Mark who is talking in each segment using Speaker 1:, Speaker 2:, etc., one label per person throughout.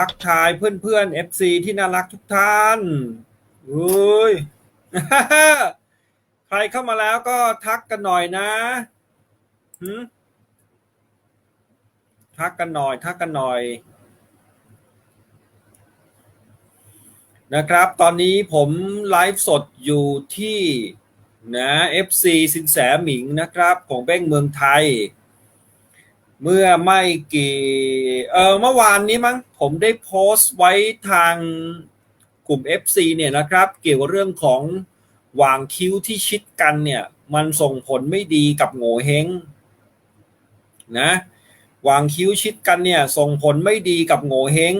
Speaker 1: ทักทายเพื่อนๆ FC ที่น่ารักทุกท่านเฮ้ยใครเข้ามาแล้วก็ทักกันหน่อยนะหืทักกันหน่อย ทักกันหน่อย นะครับ ตอนนี้ผมไลฟ์สดอยู่ที่นะ FC สินแสหมิงนะครับ ของเบ้งเมืองไทย เมื่อไม่กี่เออเมื่อวานนี้มั้งผมได้โพสต์ไว้ทางกลุ่ม FC เนี่ยนะครับ เกี่ยวกับเรื่องของวางคิ้วที่ชิดกันเนี่ย มันส่งผลไม่ดีกับโง่เฮงนะวางคิ้วชิดกันเนี่ยส่งผลไม่ดีกับโง่เฮง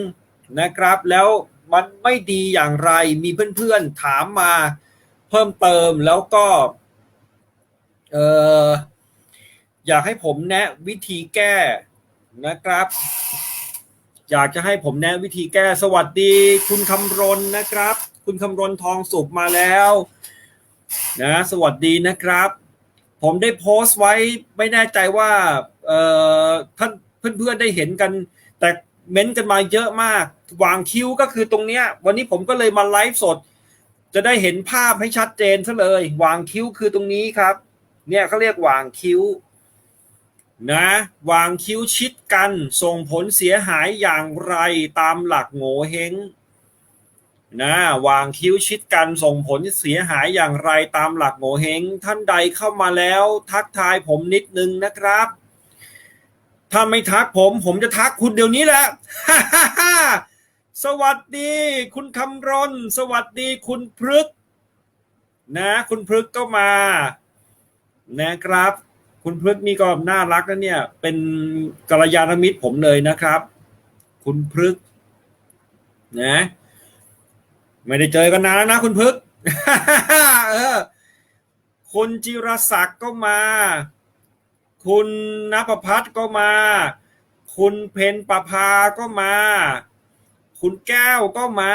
Speaker 1: นะครับ แล้วมันไม่ดีอย่างไรมีเพื่อนๆถามมาเพิ่มเติมแล้วก็เออ อยากให้ผมแนะวิธีแก้นะครับ อยากจะให้ผมแนะวิธีแก้สวัสดี คุณคำรณนะครับ คุณคำรณทองสุขมาแล้วนะสวัสดีนะครับ ผมได้โพสต์ไว้ไม่แน่ใจว่าเอ่อท่านเพื่อนๆได้เห็นกัน แต่เม้นต์กันมาเยอะมากวางคิวก็คือตรงเนี้ย วันนี้ผมก็เลยมาไลฟ์สด จะได้เห็นภาพให้ชัดเจนซะเลย วางคิ้วคือตรงนี้ครับ เนี่ยเขาเรียกวางคิ้ว นะวางคิ้วชิดกันส่งผลเสียหายอย่างไรตามหลักโง่เฮงนะวางคิ้วชิดกันส่งผลเสียหายอย่างไรตามหลักโง่เฮงท่านใดเข้ามาแล้วทักทายผมนิดนึงนะครับ ถ้าไม่ทักผมผมจะทักคุณเดี๋ยวนี้แหละสวัสดี คุณคำรณสวัสดีคุณพฤกนะ คุณพฤกก็มา นะครับ คุณพฤกษ์นี่ก็น่ารักนะเนี่ย เป็นกัลยาณมิตรผมเลยนะครับ คุณพฤกษ์นะ ไม่ได้เจอกันนานแล้วนะ คุณพฤกษ์เออคุณจิรศักดิ์ก็มา คุณนภพัฒน์ก็มา คุณเพนประภาก็มา คุณแก้วก็มา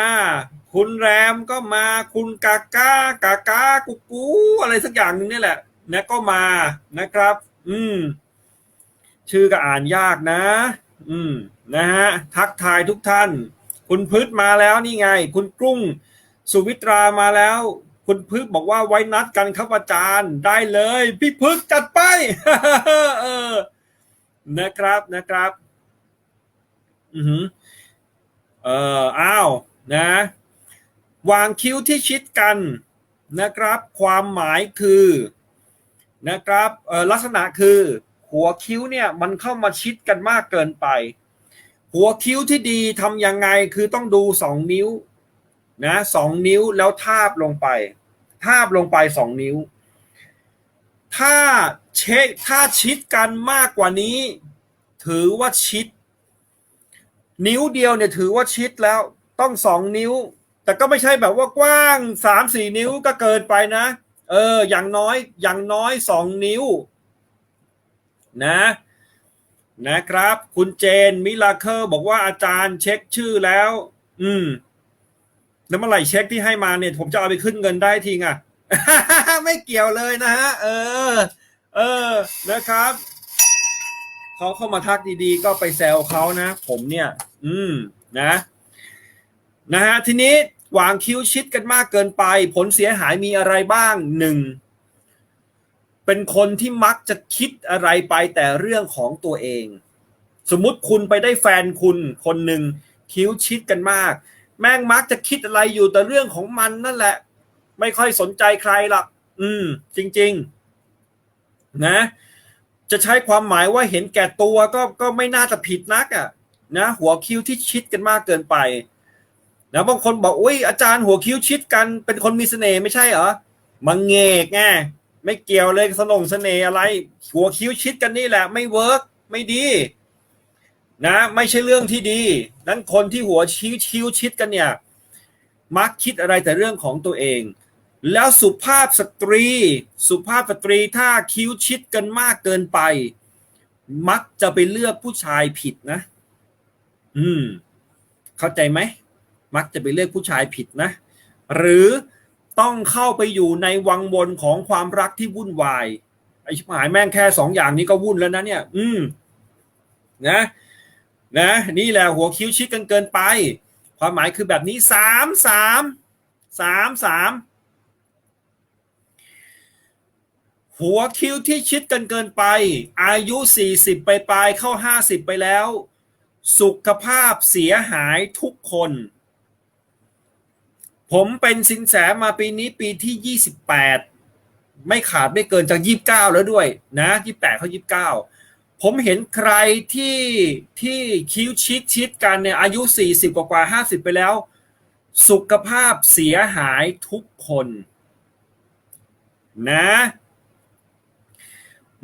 Speaker 1: คุณแรมก็มา คุณกาก้ากาก้ากุกกูอะไรสักอย่างหนึ่งนี่แหละ นะก็มานะครับ อืม ชื่อก็อ่านยากนะ อืม นะฮะ ทักทายทุกท่าน คุณพืชมาแล้วนี่ไง คุณกุ้งสุวิตรามาแล้ว คุณพึกบอกว่าไว้นัดกันครับอาจารย์ได้เลย พี่พึกจัดไปเออนะครับนะครับ อือหือเอออ้าวนะ วางคิ้วที่ชิดกันนะครับ ความหมายคือ นะครับลักษณะคือหัวคิ้วเนี่ยมันเข้ามาชิดกันมากเกินไป หัวคิ้วที่ดีทำยังไงคือต้องดูสองนิ้วนะสองนิ้วแล้วทาบลงไป ทาบลงไปสองนิ้ว ถ้าเช็คถ้าชิดกันมากกว่านี้ ถือว่าชิด นิ้วเดียวเนี่ยถือว่าชิดแล้วต้องสองนิ้ว แต่ก็ไม่ใช่แบบว่ากว้างสามสี่นิ้วก็เกินไปนะ เออ อย่างน้อยอย่างน้อยสองนิ้ว นะนะครับ คุณเจนมิลาเคิลบอกว่าอาจารย์เช็คชื่อแล้ว อืม แล้วเมื่อไหร่เช็คที่ให้มาเนี่ย ผมจะเอาไปขึ้นเงินได้ทีอะไม่เกี่ยวเลยนะฮะ เออ เออนะครับเขาเข้ามาทักดีๆ ก็ไปแซวเขานะ ผมเนี่ย อืม นะ นะฮะ ทีนี้ วางคิ้วชิดกันมากเกินไป ผลเสียหายมีอะไรบ้างหนึ่งเป็นคนที่มักจะคิดอะไรไปแต่เรื่องของตัวเอง สมมุติคุณไปได้แฟนคุณคนหนึ่งคิ้วชิดกันมาก แม่งมักจะคิดอะไรอยู่แต่เรื่องของมันนั่นแหละ ไม่ค่อยสนใจใครหรอกอืม จริง ๆ นะ จะใช้ความหมายว่าเห็นแก่ตัวก็ก็ไม่น่าจะผิดนักอะ นะ หัวคิ้วที่ชิดกันมากเกินไป นะบางคนบอกอุ้ยอาจารย์หัวคิ้วชิดกันเป็นคนมีเสน่ห์ไม่ใช่เหรอมังเงกไงไม่เกี่ยวเลยสนงเสน่ห์อะไร หัวคิ้วชิดกันนี่แหละ ไม่เวิร์กไม่ดี นะ ไม่ใช่เรื่องที่ดี นั้นคนที่หัวคิ้วคิ้วชิดกันเนี่ย มักคิดอะไรแต่เรื่องของตัวเอง แล้วสุภาพสตรี สุภาพสตรีถ้าคิ้วชิดกันมากเกินไป มักจะไปเลือกผู้ชายผิดนะ อืม เข้าใจไหม มักจะไปเลือกผู้ชายผิดนะ หรือต้องเข้าไปอยู่ในวังวนของความรักที่วุ่นวายไอ้ชิบหายแม่งแค่สองอย่างนี้ก็วุ่นแล้วนะเนี่ย อืม นะ นะ นี่แหละหัวคิ้วชิดกันเกินไป ความหมายคือแบบนี้สามสามสามสามหัวคิ้วที่ชิดกันเกินไป อายุ 40 ไปปลายเข้า 50 ไปแล้ว สุขภาพเสียหายทุกคน ผมเป็นสินแสมาปีนี้ปีที่ 28 ไม่ขาดไม่เกินจาก 29 แล้วด้วยนะ28เขา29 ผมเห็นใครที่ที่คิ้วชิดชิดกันเนี่ยอายุ 40 กว่ากว่า 50 ไปแล้ว สุขภาพเสียหายทุกคน นะ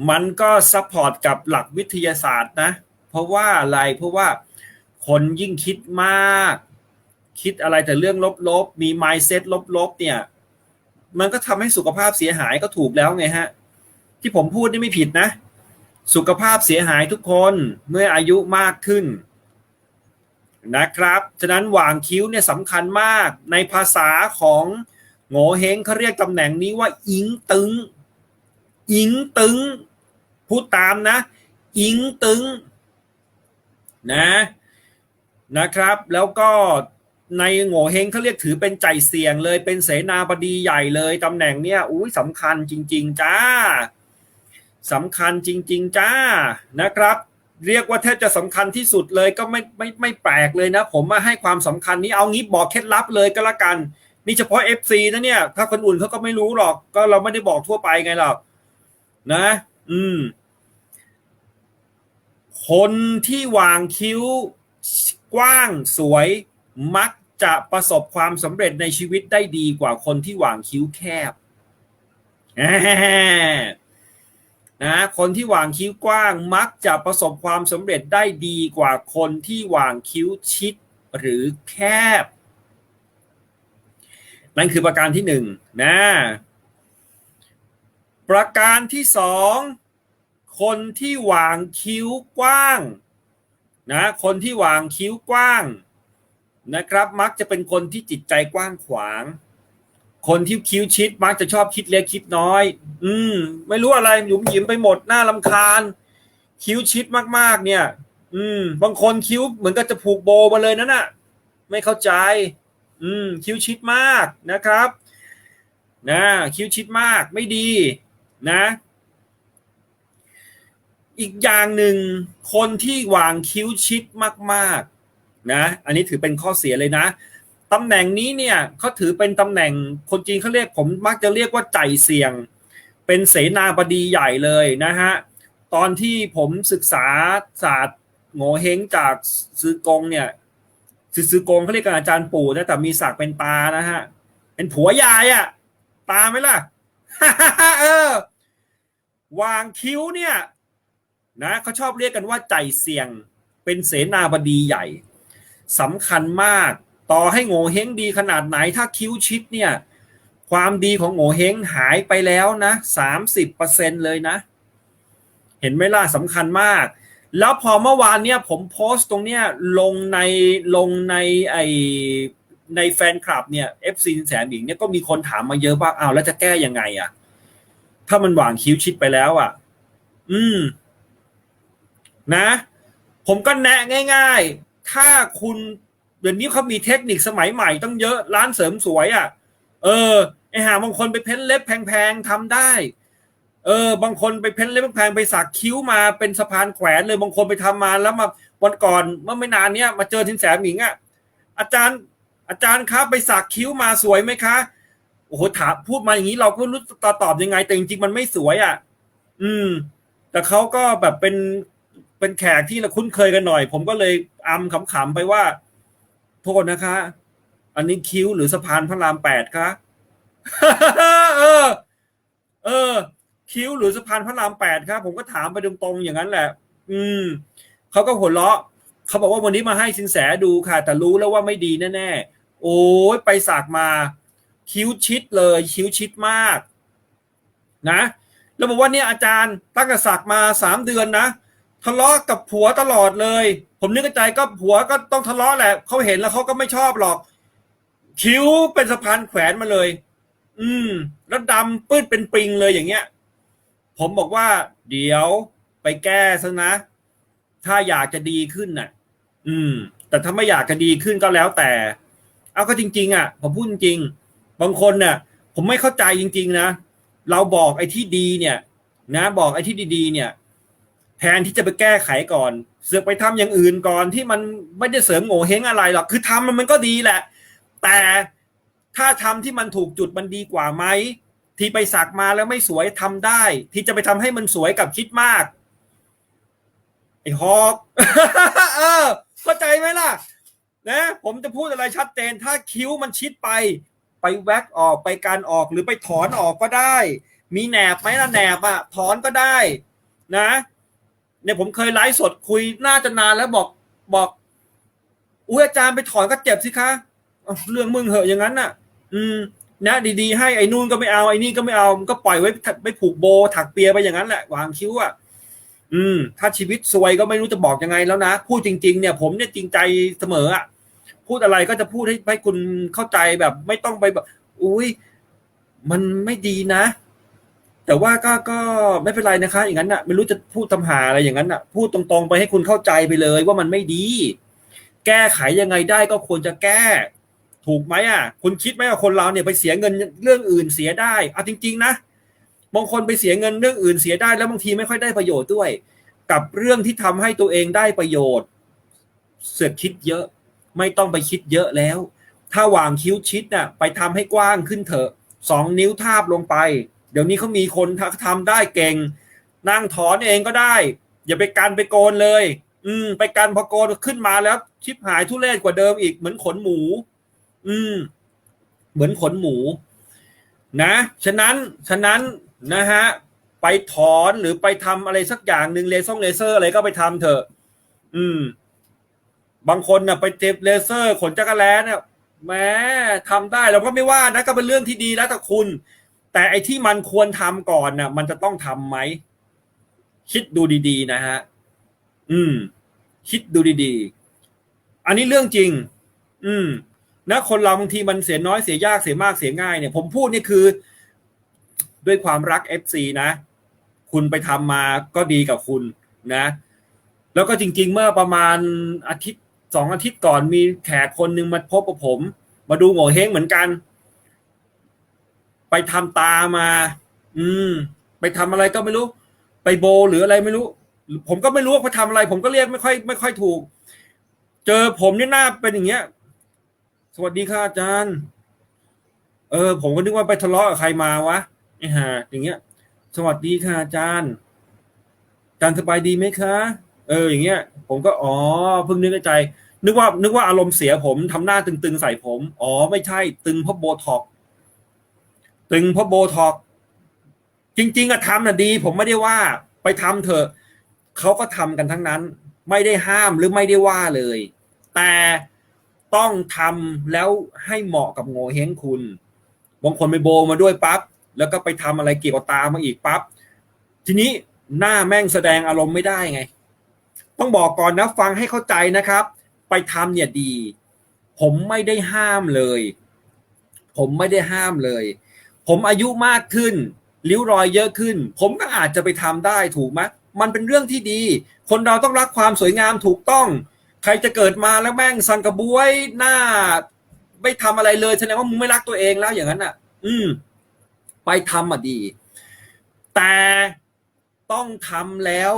Speaker 1: มันก็ซัพพอร์ตกับหลักวิทยาศาสตร์นะ เพราะว่าอะไรเพราะว่าคนยิ่งคิดมาก คิดอะไรแต่เรื่องลบๆ มี mindset ลบๆ เนี่ย มันก็ทำให้สุขภาพเสียหายก็ถูกแล้วไงฮะ ที่ผมพูดนี่ไม่ผิดนะ สุขภาพเสียหายทุกคนเมื่ออายุมากขึ้นนะครับ ฉะนั้นหว่างคิ้วเนี่ยสำคัญมาก ในภาษาของโง่เฮงเขาเรียกตำแหน่งนี้ว่า อิงตึง อิงตึง พูดตามนะ อิงตึง นะ นะครับ แล้วก็ ในโง่เฮงเขาเรียกถือเป็นใจเสี่ยงเลยเป็นเสนาบดีใหญ่เลยตำแหน่งเนี้ยอุ้ยสำคัญจริง ๆ จ้าสำคัญจริง ๆ จ้านะครับ เรียกว่าแทบจะสำคัญที่สุดเลยก็ไม่ไม่ไม่แปลกเลยนะ ผมมาให้ความสำคัญนี้เอางี้บอกเคล็ดลับเลยก็แล้วกัน นี่เฉพาะ FC นะเนี่ย ถ้าคนอื่นเขาก็ไม่รู้หรอก ก็เราไม่ได้บอกทั่วไปไงหรอกนะ อืม คนที่วางคิ้วกว้างสวยมัก จะประสบความสำเร็จในชีวิตได้ดีกว่าคนที่วางคิ้วแคบนะคนที่วางคิ้วกว้างมักจะประสบความสำเร็จได้ดีกว่าคนที่วางคิ้วชิดหรือแคบ นั่นคือประการที่หนึ่งนะประการที่สองคนที่วางคิ้วกว้างนะคนที่วางคิ้วกว้าง นะครับ มักจะเป็นคนที่จิตใจกว้างขวาง คนที่คิ้วชิด มักจะชอบคิดเล็กคิดน้อย อืม ไม่รู้อะไรหยุมหยิมไปหมดหน้าลำคาญ คิ้วชิดมากๆ เนี่ย อืม บางคนคิ้วเหมือนกับจะผูกโบมาเลยนั่นน่ะ ไม่เข้าใจ อืม คิ้วชิดมากนะครับ นะ คิ้วชิดมากไม่ดี นะ อีกอย่างหนึ่งคนที่วางคิ้วชิดมาก ๆ นะอันนี้ถือเป็นข้อเสียเลยนะตำแหน่งนี้เนี่ยเขาถือเป็นตำแหน่งคนจีนเขาเรียกผมมักจะเรียกว่าใจเสี่ยง เป็นเสนาบดีใหญ่เลยนะฮะตอนที่ผมศึกษาศาสตร์โง่เฮงจากซือกงเนี่ยซือซือกงเขาเรียกกันอาจารย์ปู่นะแต่มีศักดิ์เป็นตานะฮะเป็นผัวยายอะตาไหมล่ะเออวางคิ้วเนี่ยนะเขาชอบเรียกกันว่าใจเสี่ยงเป็นเสนาบดีใหญ่ สำคัญมาก ต่อให้โง่เฮงดีขนาดไหนถ้าคิ้วชิดเนี่ย ความดีของโง่เฮงหายไปแล้วนะสามสิบเปอร์เซ็นเลยนะ เห็นไหมล่ะสำคัญมาก แล้วพอเมื่อวานเนี่ยผมโพสต์ตรงเนี้ยลงในลงในไอในแฟนคลับเนี่ย FC แสนหญิงเนี่ยก็มีคนถามมาเยอะว่าอ้าวแล้วจะแก้ยังไงอะถ้ามันหว่างคิ้วชิดไปแล้วอะอืม นะ ผมก็แนะง่าย ๆ ถ้าคุณเดี๋ยวนี้เขามีเทคนิคสมัยใหม่ต้องเยอะร้านเสริมสวยอะ่ะ เออไอหาบางคนไปเพ้นเล็บแพงๆทำได้ เออ บางคนไปเพ้นเล็บแพงๆไปสักคิ้วมาเป็นสะพานแขวนเลยบางคนไปทำมาแล้วมาวันก่อนเมื่อไม่นานเนี้ยมาเจอทินแสหมิงอะ่ะอาจารย์อาจารย์ครับไปสักคิ้วมาสวยไหมคะโอ้โหถามพูดมาอย่างนี้เราก็รู้ตอตอบยังไง แต่จริงๆมันไม่สวยอะ่ะ อืม แต่เขาก็แบบเป็น เป็นแขกที่เราคุ้นเคยกันหน่อย ผมก็เลยอำขำๆไปว่าโทษนะคะ อันนี้คิ้วหรือสะพานพระรามแปดคะเออ เออ คิ้วหรือสะพานพระรามแปดครับผมก็ถามไปตรงๆอย่างนั้นแหละ อืมเขาก็หัวเราะเขาบอกว่าวันนี้มาให้สินแสดูค่ะ แต่รู้แล้วว่าไม่ดีแน่ๆโอ้ยไปสากมา คิ้วชิดเลย คิ้วชิดมาก นะ แล้วบอกว่าเนี่ยอาจารย์ตั้งแต่สักมาสามเดือนนะ ทะเลาะกับผัวตลอดเลย ผมนึกในใจก็ผัวก็ต้องทะเลาะแหละเขาเห็นแล้วเขาก็ไม่ชอบหรอก คิ้วเป็นสะพานแขวนมาเลย อืม แล้วดำปื้ดเป็นปริงเลยอย่างเงี้ย ผมบอกว่า เดี๋ยวไปแก้ซะนะ ถ้าอยากจะดีขึ้นน่ะ อืม แต่ถ้าไม่อยากจะดีขึ้นก็แล้วแต่ เอาก็จริง ๆ อะ ผมพูดจริงบางคนเนี่ยผมไม่เข้าใจจริง ๆ นะ เราบอกไอ้ที่ดีเนี่ย นะ บอกไอ้ที่ดี ๆ เนี่ย แทนที่จะไปแก้ไขก่อน เสือกไปทำอย่างอื่นก่อนที่มันไม่ได้เสริมโง่เฮงอะไรหรอกคือทำมันมันก็ดีแหละ แต่ถ้าทำที่มันถูกจุดมันดีกว่าไหมที่ไปสักมาแล้วไม่สวยทำได้ ที่จะไปทำให้มันสวยกับคิดมากไอ้ฮอกเออเข้าใจไหมล่ะ นะ ผมจะพูดอะไรชัดเจน ถ้าคิ้วมันชิดไป ไปแว็กออกไปการออกหรือไปถอนออกก็ได้ มีแหนบไหมล่ะแหนบอะถอนก็ได้ นะ เนี่ยผมเคยไลฟ์สดคุยน่าจะนานแล้วบอกบอกอุ้ยอาจารย์ไปถอนก็เจ็บสิคะเรื่องมึงเหอะอย่างนั้นน่ะ อืม นะดีๆให้ไอ้นู่นก็ไม่เอาไอ้นี่ก็ไม่เอามันก็ปล่อยไว้ไปผูกโบถักเปียไปอย่างนั้นแหละวางคิ้วอะอืม ถ้าชีวิตซวยก็ไม่รู้จะบอกยังไงแล้วนะพูดจริง ๆ เนี่ย ผมเนี่ยจริงใจเสมออะพูดอะไรก็จะพูดให้ให้คุณเข้าใจแบบ ไม่ต้องไปแบบ อุ้ยมันไม่ดีนะ แต่ว่าก็ก็ไม่เป็นไรนะคะ อย่างนั้นน่ะ ไม่รู้จะพูดทำหาอะไรอย่างนั้นน่ะ พูดตรงๆไปให้คุณเข้าใจไปเลยว่ามันไม่ดี แก้ไขยังไงได้ก็ควรจะแก้ ถูกไหมอะ คุณคิดไหมว่าคนเราเนี่ยไปเสียเงินเรื่องอื่นเสียได้เอาจริง ๆ นะบางคนไปเสียเงินเรื่องอื่นเสียได้แล้วบางทีไม่ค่อยได้ประโยชน์ด้วย กับเรื่องที่ทำให้ตัวเองได้ประโยชน์ เสือกคิดเยอะ ไม่ต้องไปคิดเยอะแล้ว ถ้าวางคิ้วชิดน่ะ ไปทำให้กว้างขึ้นเถอะสองนิ้วทาบลงไป เดี๋ยวนี้เขามีคนทำได้เก่ง นั่งถอนเองก็ได้ อย่าไปกันไปโกนเลย อืม ไปกันพอโกนขึ้นมาแล้ว ชิบหายทุเรศกว่าเดิมอีกเหมือนขนหมู อืม เหมือนขนหมู นะฉะนั้นฉะนั้นนะฮะไปถอนหรือไปทำอะไรสักอย่างหนึ่งเลเซอร์เลเซอร์อะไรก็ไปทำเถอะ อืม บางคนน่ะ ไปเจ็บเลเซอร์ ขนจักรแล้เนี่ยแม้ทำได้เราก็ไม่ว่านะก็เป็นเรื่องที่ดีแล้วแต่คุณ แต่ไอ้ที่มันควรทำก่อนน่ะ มันจะต้องทำไหม คิดดูดี ๆ นะฮะ อืม คิดดูดีๆ อันนี้เรื่องจริง อืมนะคนเราบางทีมันเสียน้อยเสียยากเสียมากเสียง่ายเนี่ย ผมพูดนี่คือ ด้วยความรัก FC นะ คุณไปทำมาก็ดีกับคุณนะ แล้วก็จริง ๆ เมื่อประมาณอาทิตย์สองอาทิตย์ก่อนมีแขกคนหนึ่งมาพบกับผม มาดูโง่เฮงเหมือนกัน ไปทำตามา อืม ไปทำอะไรก็ไม่รู้ ไปโบหรืออะไรไม่รู้ ผมก็ไม่รู้ว่าเขาทำอะไร ผมก็เรียกไม่ค่อย ไม่ค่อยถูก เจอผมเนี่ยหน้าเป็นอย่างเงี้ย สวัสดีค่ะอาจารย์ เออ ผมก็นึกว่าไปทะเลาะกับใครมาวะไอ้ห่าอย่างเงี้ย สวัสดีค่ะอาจารย์อาจารย์สบายดีไหมคะ เออ อย่างเงี้ย ผมก็อ๋อเพิ่งนึกในใจ นึกว่า นึกว่าอารมณ์เสียผมทำหน้าตึงๆใส่ผม อ๋อไม่ใช่ ตึงเพราะโบท็อก ตึงเพราะโบท็อกจริง ๆอะทำน่ะดี ผมไม่ได้ว่าไปทำเถอะเขาก็ทำกันทั้งนั้น ไม่ได้ห้ามหรือไม่ได้ว่าเลย แต่ต้องทำแล้วให้เหมาะกับโงเฮงคุณบางคนไปโบมาด้วยปั๊บแล้วก็ไปทำอะไรเกี่ยวกับตามาอีกปั๊บทีนี้หน้าแม่งแสดงอารมณ์ไม่ได้ไง ต้องบอกก่อนนะฟังให้เข้าใจนะครับ ไปทำเนี่ยดี ผมไม่ได้ห้ามเลย ผมไม่ได้ห้ามเลย ผมอายุมากขึ้นริ้วรอยเยอะขึ้น ผมก็อาจจะไปทำได้ถูกไหมมันเป็นเรื่องที่ดี คนเราต้องรักความสวยงามถูกต้อง ใครจะเกิดมาแล้วแม่งสังกระบวยหน้า ไม่ทำอะไรเลยแสดงว่ามึงไม่รักตัวเองแล้วอย่างนั้นอะ อืม ไปทำอะดี แต่ต้องทำแล้ว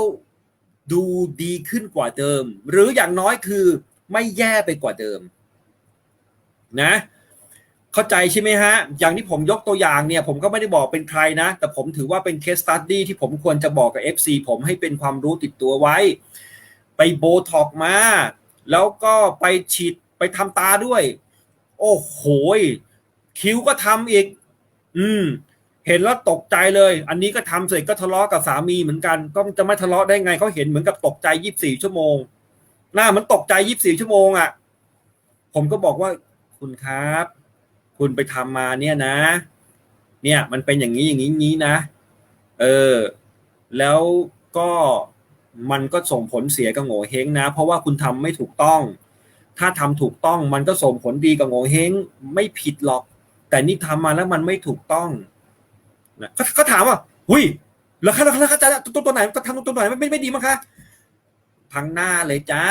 Speaker 1: ดูดีขึ้นกว่าเดิม หรืออย่างน้อยคือไม่แย่ไปกว่าเดิม นะ เข้าใจใช่ไหมฮะ อย่างที่ผมยกตัวอย่างเนี่ย ผมก็ไม่ได้บอกเป็นใครนะ แต่ผมถือว่าเป็นเคสตัดดี้ที่ผมควรจะบอกกับ FC ผมให้เป็นความรู้ติดตัวไว้ ไปโบท็อกมา แล้วก็ไปฉีดไปทำตาด้วย โอ้โหคิ้วก็ทำอีก อืม เห็นแล้วตกใจเลย อันนี้ก็ทำเสร็จก็ทะเลาะกับสามีเหมือนกัน ก็จะไม่ทะเลาะได้ไงเขาเห็นเหมือนกับตกใจยี่บสี่ชั่วโมง หน้ามันตกใจยี่บสี่ชั่วโมงอะ่ะ ผมก็บอกว่าคุณครับ คุณไปทำมาเนี่ยนะ เนี่ยมันเป็นอย่างนี้อย่างนี้นี้นะ เออ แล้วก็มันก็ส่งผลเสียกับโง่เฮงนะ เพราะว่าคุณทำไม่ถูกต้อง ถ้าทำถูกต้องมันก็ส่งผลดีกับโง่เฮงไม่ผิดหรอก แต่นี่ทำมาแล้วมันไม่ถูกต้องนะเขาถามว่าหุยแล้วเขาแล้วเขาจะตัวตัวไหนก็ทำตัวไหนไม่ไม่ไม่ดีมั้งคะพังหน้าเลยจ้า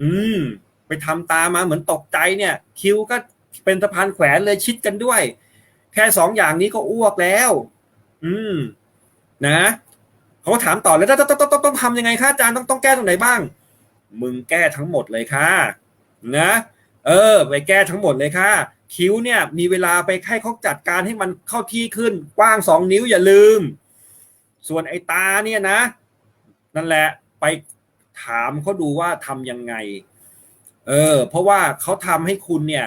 Speaker 1: อืม ไปทำตามมาเหมือนตกใจเนี่ย คิ้วก็ เป็นสะพานแขวนเลยชิดกันด้วย แค่สองอย่างนี้ก็อ้วกแล้ว อืม นะเขาก็ถามต่อแล้วต้องต้องต้องต้องต้องทำยังไงคะอาจารย์ต้องต้องแก้ตรงไหนบ้าง มึงแก้ทั้งหมดเลยค่ะ นะ เออ ไปแก้ทั้งหมดเลยค่ะ คิ้วเนี่ย มีเวลาไปให้เขาจัดการให้มันเข้าที่ขึ้น กว้างสองนิ้วอย่าลืม ส่วนไอ้ตาเนี่ยนะ นั่นแหละไปถามเขาดูว่าทำยังไง เออ เพราะว่าเขาทำให้คุณเนี่ย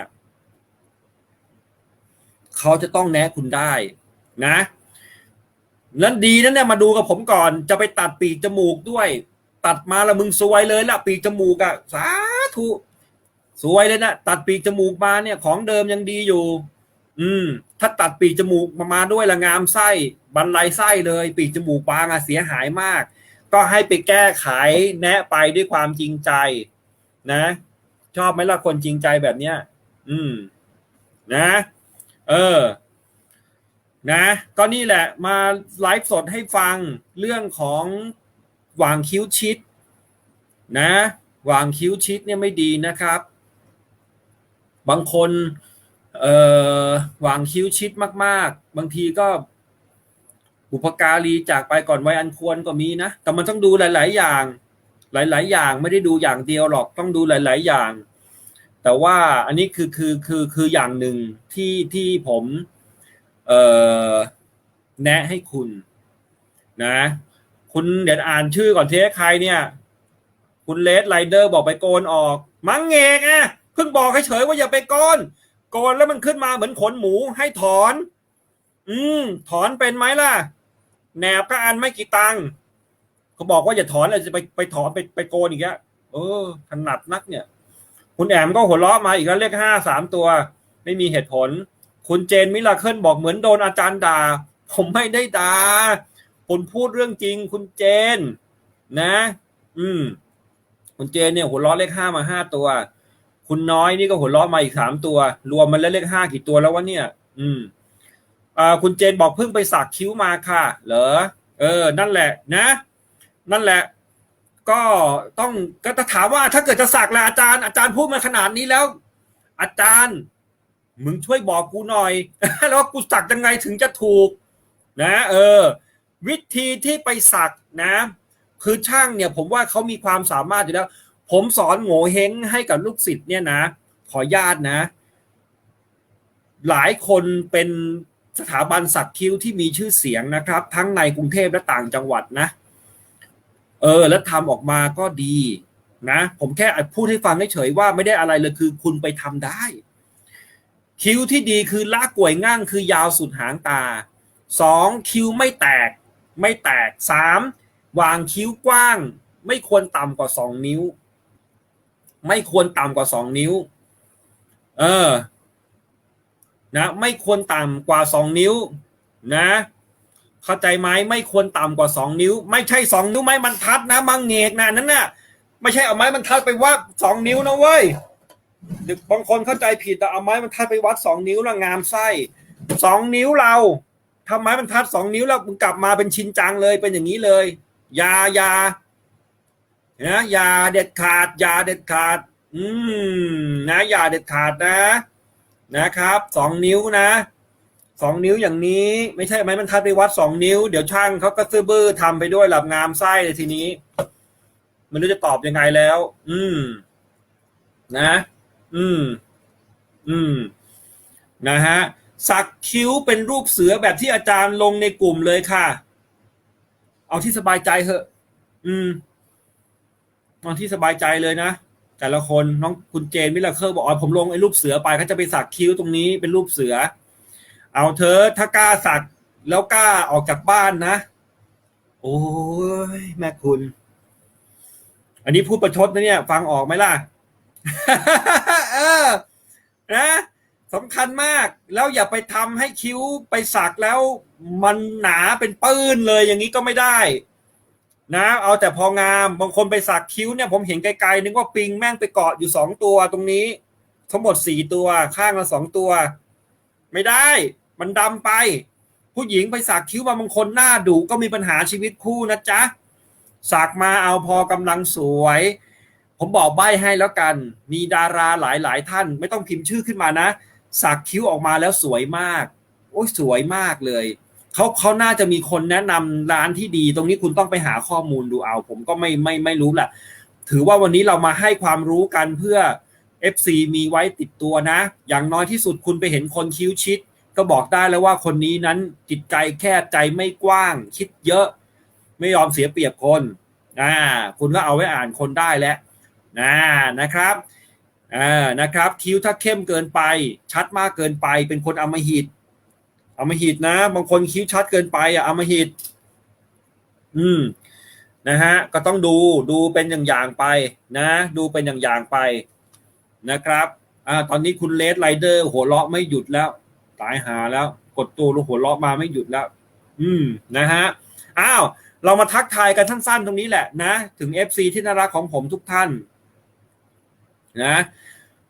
Speaker 1: เขาจะต้องแนะคุณได้นะนั้นดีนั่นเนี่ยมาดูกับผมก่อน จะไปตัดปีกจมูกด้วย ตัดมาล้วมึงซวยเลยละปีกจมูกอะสาธุสวยเลยนะตัดปีกจมูกมาเนี่ย ของเดิมยังดีอยู่ อืม ถ้าตัดปีกจมูกมามาด้วยละงามไส้บันไลไส้เลย ปีกจมูกบางอะเสียหายมาก ก็ให้ไปแก้ไขแนะไปด้วยความจริงใจ นะ ชอบไหมล่ะคนจริงใจแบบเนี้ยอืม นะ เออ นะ ก็นี่แหละ มาไลฟ์สดให้ฟังเรื่องของหวางคิ้วชิด นะหวางคิ้วชิดเนี่ยไม่ดีนะครับ บางคนเอ่อหวางคิ้วชิดมาก ๆ บางทีก็บุพการีจากไปก่อนวัยอันควรก็มีนะ แต่มันต้องดูหลาย ๆ อย่าง หลาย ๆ อย่างไม่ได้ดูอย่างเดียวหรอก ต้องดูหลาย ๆ อย่าง แต่ว่าอันนี้คือคือคือคืออย่างหนึ่งที่ที่ผมเอ่อแนะให้คุณ นะ คุณเดี๋ยวอ่านชื่อก่อนเทสใครเนี่ย คุณเลดไรเดอร์บอกไปโกนออก มังเงกอะเพิ่งบอกให้เฉยว่าอย่าไปโกนโกนแล้วมันขึ้นมาเหมือนขนหมูให้ถอน อืม ถอนเป็นไหมล่ะ แหนบก็อันไม่กี่ตังค์เขาบอกว่าอย่าถอนเลยจะไปไปถอนไปไปโกนอีกแล้วเออถนัดนักเนี่ย คุณแอมก็หัวเราะมาอีกแล้วเลขห้าสามตัว ไม่มีเหตุผล คุณเจนมิลาเคิลบอกเหมือนโดนอาจารย์ด่า ผมไม่ได้ด่าผมพูดเรื่องจริง คุณเจน นะ อืม คุณเจนเนี่ย หัวล้อเลขห้ามาห้าตัว คุณน้อยนี่ก็หัวล้อมาอีกสามตัว รวมมันแล้วเลขห้ากี่ตัวแล้ววะเนี่ย อืมอ่าคุณเจนบอกเพิ่งไปสักคิ้วมาค่ะ เหรอ เออ นั่นแหละ นะ นั่นแหละ ก็ต้องก็จะถามว่าถ้าเกิดจะสักแล้วอาจารย์อาจารย์พูดมาขนาดนี้แล้ว อาจารย์มึงช่วยบอกกูหน่อย แล้วกูสักยังไงถึงจะถูก นะ เออ วิธีที่ไปสักนะ คือช่างเนี่ย ผมว่าเขามีความสามารถอยู่แล้ว ผมสอนโง่เฮงให้กับลูกศิษย์เนี่ยนะ ขอญาตนะ หลายคนเป็นสถาบันสักคิ้วที่มีชื่อเสียงนะครับ ทั้งในกรุงเทพและต่างจังหวัดนะ เออ แล้วทำออกมาก็ดีนะ ผมแค่พูดให้ฟังเฉยๆว่าไม่ได้อะไรเลยคือคุณไปทำได้ คิ้วที่ดีคือลากกวยง่างคือยาวสุดหางตาสองคิ้วไม่แตก ไม่แตกสามวางคิ้วกว้าง ไม่ควรต่ำกว่าสองนิ้ว ไม่ควรต่ำกว่าสองนิ้ว เออ นะ ไม่ควรต่ำกว่าสองนิ้ว นะ เข้าใจไหมไม่ควรต่ำกว่าสองนิ้ว ไม่ใช่สองนิ้วไม้บรรทัดนะมังเงกนะนั่นน่ะไม่ใช่เอาไม้บรรทัดไปวัดสองนิ้วนะเว้ยเด็กบางคนเข้าใจผิดแต่เอาไม้บรรทัดไปวัดสองนิ้วแล้วงามไส้สองนิ้วเราทำไม้บรรทัดสองนิ้วแล้วมึงกลับมาเป็นชินจังเลยเป็นอย่างนี้เลยยายานะยาเด็ดขาดยาเด็ดขาด อืมนะยาเด็ดขาดนะ นะครับสองนิ้วนะ สองนิ้วอย่างนี้ ไม่ใช่ไหม้บรรทัดไปวัดสองนิ้ว เดี๋ยวช่างเขาก็ซื้อบื้อทำไปด้วยหลับงามไส้เลยทีนี้ไม่รู้จะตอบยังไงแล้ว อืม นะ อืม อืม นะฮะ สักคิ้วเป็นรูปเสือแบบที่อาจารย์ลงในกลุ่มเลยค่ะ เอาที่สบายใจเถอะ อืมเอาที่สบายใจเลยนะแต่ละคนน้องคุณเจนมิลาเคิลบอกอ๋อผมลงไอ้รูปเสือไปเขาจะไปสักคิ้วตรงนี้เป็นรูปเสือ เอาเธอถ้ากล้าสักแล้วกล้าออกจากบ้านนะ โอ้ยแม่คุณ อันนี้พูดประชดนะเนี่ย ฟังออกไหมล่ะ เออ นะสำคัญมากแล้วอย่าไปทำให้คิ้วไปสักแล้ว มันหนาเป็นปื้นเลยอย่างนี้ก็ไม่ได้ นะ เอาแต่พองามบางคนไปสักคิ้วเนี่ยผมเห็นไกลๆนึกว่าปิงแม่งไปเกาะอยู่สองตัวตรงนี้ ทั้งหมดสี่ตัวข้างละสองตัว ไม่ได้ มันดำไป ผู้หญิงไปสักคิ้วมาบางคนหน้าดุก็มีปัญหาชีวิตคู่นะจ๊ะสักมาเอาพอกำลังสวย ผมบอกใบให้แล้วกัน มีดาราหลายหลายท่าน ไม่ต้องพิมพ์ชื่อขึ้นมานะ สักคิ้วออกมาแล้วสวยมาก โอ้ยสวยมากเลยเขาเขาน่าจะมีคนแนะนำร้านที่ดี ตรงนี้คุณต้องไปหาข้อมูลดูเอา ผมก็ไม่ไม่ไม่รู้แหละถือว่าวันนี้เรามาให้ความรู้กันเพื่อ FC มีไว้ติดตัวนะ อย่างน้อยที่สุดคุณไปเห็นคนคิ้วชิด ก็บอกได้แล้วว่าคนนี้นั้นจิตใจแคบใจไม่กว้าง คิดเยอะ ไม่ยอมเสียเปรียบคนอ่าคุณก็เอาไว้อ่านคนได้แล้วนะนะครับอ่านะครับ คิ้วถ้าเข้มเกินไป ชัดมากเกินไปเป็นคนอมหิตอมหิตนะ บางคนคิ้วชัดเกินไปอะอมหิต อืมนะฮะก็ต้องดูดูเป็นอย่างๆไปนะ ดูเป็นอย่างๆไป นะครับอ่าตอนนี้คุณเลสไรเดอร์ หัวเราะไม่หยุดแล้ว ตายหาแล้ว กดตัวลูกหัวเราะมาไม่หยุดแล้ว อืมนะฮะอ้าวเรามาทักทายกันสั้น ๆ ตรงนี้แหละนะ ถึง FC ที่น่ารักของผมทุกท่านนะ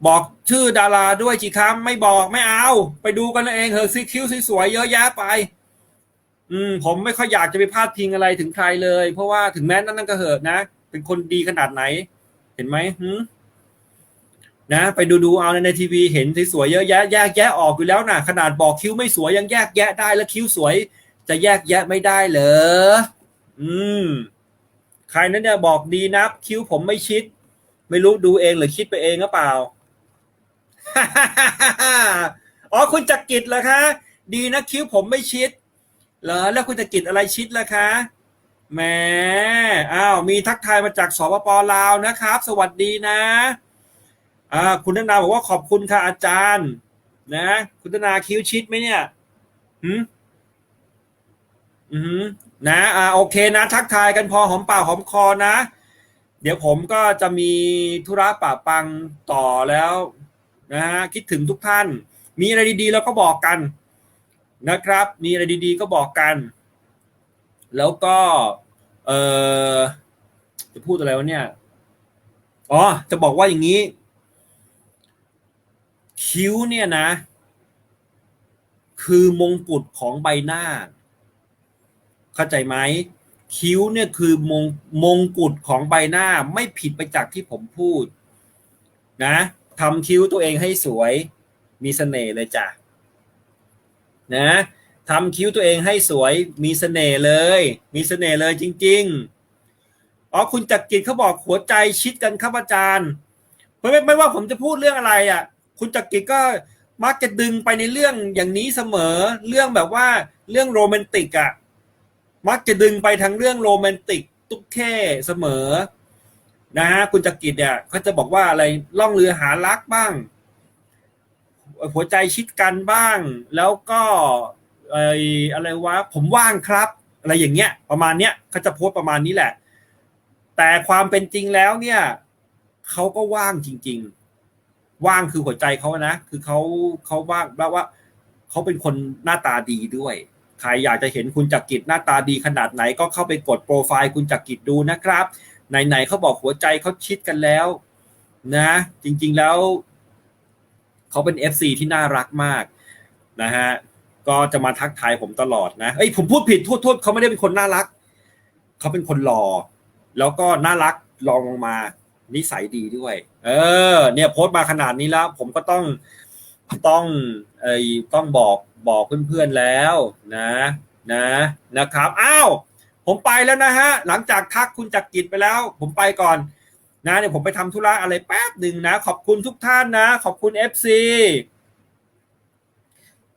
Speaker 1: บอกชื่อดาราด้วยจีครับไม่บอกไม่เอา ไปดูกันเองเหอะซีคิวสวยๆเยอะแยะไป อืม ผมไม่ค่อยอยากจะไปพาดพิงอะไรถึงใครเลย เพราะว่าถึงแม้นั่นนั่นก็เหอะนะ เป็นคนดีขนาดไหน เห็นไหมหืม นะไปดูดูเอาในทีวีเห็นสวยๆเยอะแยะแยกแยะออกอยู่แล้วนะขนาดบอกคิ้วไม่สวยยังแยกแยะได้แล้วคิ้วสวย จะแยกแยะไม่ได้เหรออืม ใครนั้นเนี่ยบอกดีนับ คิ้วผมไม่ชิด ไม่รู้ดูเองหรือคิดไปเองหรือเปล่าอ๋อคุณจักริดเหรอคะ ดีนะคิ้วผมไม่ชิดเหรอแล้วคุณจักริดอะไรชิดล่ะคะแหมอ้าวมีทักทายมาจากสปปลาวนะครับ สวัสดีนะ อ่าคุณธนาบอกว่าขอบคุณค่ะอาจารย์ นะ คุณธนาคิ้วชิดไหมเนี่ยหืมอือหือนะอ่าโอเคนะ ทักทายกันพอหอมปากหอมคอนะ เดี๋ยวผมก็จะมีธุระป่าปังต่อแล้วนะฮะคิดถึงทุกท่าน มีอะไรดีๆเราก็บอกกันนะครับ มีอะไรดีๆก็บอกกัน แล้วก็เออจะพูดอะไรวะเนี่ยอ๋อจะบอกว่าอย่างนี้ คิ้วเนี่ยนะ คือมงกุฎของใบหน้า เข้าใจไหมคิ้วเนี่ยคือมงมงกุฎของใบหน้าไม่ผิดไปจากที่ผมพูด นะทำคิ้วตัวเองให้สวย มีเสน่ห์เลยจ้ะนะทำคิ้วตัวเองให้สวย มีเสน่ห์เลย มีเสน่ห์เลยจริง ๆอ๋อคุณจักรกิจเขาบอกหัวใจชิดกันครับอาจารย์ไม่ไม่ไม่ว่าผมจะพูดเรื่องอะไรอะ คุณจักรกิจก็มักจะดึงไปในเรื่องอย่างนี้เสมอ เรื่องแบบว่าเรื่องโรแมนติกอะมักจะดึงไปทางเรื่องโรแมนติกตุ๊กแค่เสมอ นะฮะคุณจักริดเนี่ยเขาจะบอกว่าอะไรล่องเรือหารักบ้าง หัวใจชิดกันบ้าง แล้วก็ไออะไรวะผมว่างครับ อะไรอย่างเงี้ย ประมาณเนี้ยเขาจะโพสประมาณนี้แหละ แต่ความเป็นจริงแล้วเนี่ยเขาก็ว่างจริง ๆ ว่างคือหัวใจเขานะ คือเขาเขาว่างแบบว่าเขาเป็นคนหน้าตาดีด้วย ใครอยากจะเห็นคุณจักริดหน้าตาดีขนาดไหนก็เข้าไปกดโปรไฟล์คุณจักริดดูนะครับ ไหนๆเขาบอกหัวใจเขาชิดกันแล้ว นะ จริงๆแล้วเขาเป็น FC ที่น่ารักมากนะฮะก็จะมาทักทายผมตลอดนะเอ้ยผมพูดผิดโทษโทษเขาไม่ได้เป็นคนน่ารัก เขาเป็นคนหล่อแล้วก็น่ารักลองลงมา นิสัยดีด้วย เออ เนี่ยโพสต์มาขนาดนี้แล้ว ผมก็ต้องต้องเอ้ต้องบอกบอกเพื่อนๆแล้วนะ นะนะครับอ้าวผมไปแล้วนะฮะ หลังจากทักคุณจักรกิจไปแล้ว ผมไปก่อนนะเดี๋ยวผมไปทำธุระอะไรแป๊บหนึ่งนะ ขอบคุณทุกท่านนะ ขอบคุณ FC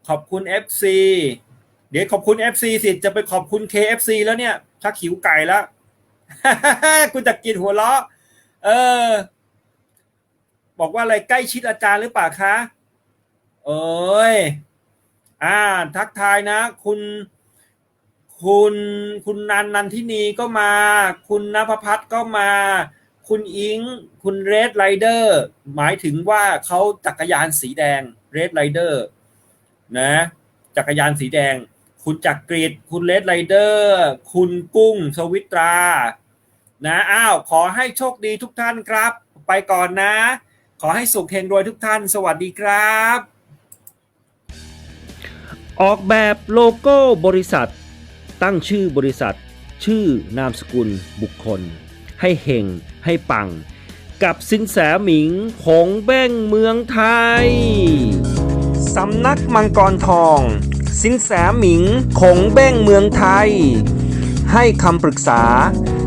Speaker 1: ขอบคุณ FC เดี๋ยวขอบคุณ FC สิจะไปขอบคุณ KFC แล้วเนี่ยชักหิวไก่แล้ว คุณจักรกิจหัวเราะ เออ บอกว่าอะไรใกล้ชิดอาจารย์หรือเปล่าคะ เอ้ยอ่า ทักทายนะ คุณ คุณคุณนันนันทินีก็มา คุณนภพัฒน์ก็มา คุณอิง คุณเรดไรเดอร์ หมายถึงว่าเขาจักรยานสีแดงเรดไรเดอร์นะ จักรยานสีแดง คุณจักรกรีดคุณเรดไรเดอร์ คุณกุ้งสวิตรา นะอ้าวขอให้โชคดีทุกท่านครับ ไปก่อนนะ ขอให้สุขเฮงรวยทุกท่าน สวัสดีครับ
Speaker 2: ออกแบบโลโก้บริษัท ตั้งชื่อบริษัท ชื่อนามสกุลบุคคล ให้เฮงให้ปัง กับสินแสหมิงคงเบ้งเมืองไทย สำนักมังกรทอง สินแสหมิงคงเบ้งเมืองไทย ให้คำปรึกษา